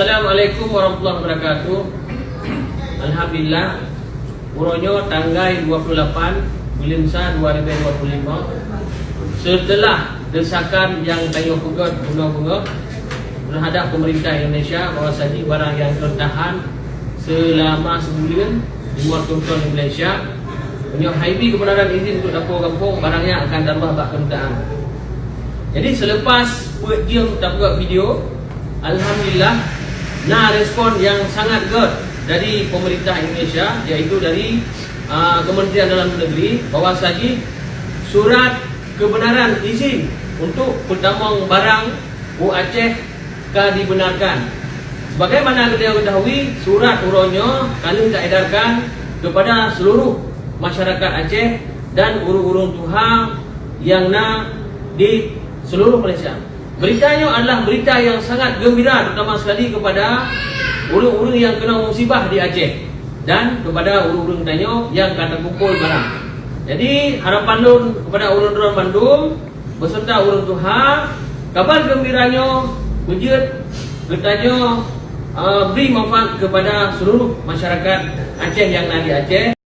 warahmatullahi wabarakatuh. Alhamdulillah Uronyo tanggal 28 bulan Sa 2025 setelah desakan yang tayang pegot bunga-bunga terhadap pemerintah Indonesia bahawa saji barang yang tertahan selama sebulan di luar kontrol Malaysia punya haibi kebenaran izin untuk dapur kampung barangnya akan tambah bak kedutaan. Jadi selepas pergiam tak buat video Alhamdulillah Nah respon yang sangat good Dari pemerintah Indonesia Iaitu dari uh, Kementerian Dalam Negeri Bahawa saji Surat kebenaran izin Untuk pertamang barang Bu Aceh Ka dibenarkan Sebagaimana kita ketahui Surat uronyo Kami tak edarkan Kepada seluruh masyarakat Aceh Dan urung-urung Tuhan Yang nak di seluruh Malaysia. Beritanya adalah berita yang sangat gembira terutama sekali kepada urung-urung yang kena musibah di Aceh dan kepada urung-urung tanya yang kata kumpul barang. Jadi harapan Dun kepada urung-urung Bandung beserta urung Tuha kabar gembiranya wujud bertanya uh, beri manfaat kepada seluruh masyarakat Aceh yang ada di Aceh.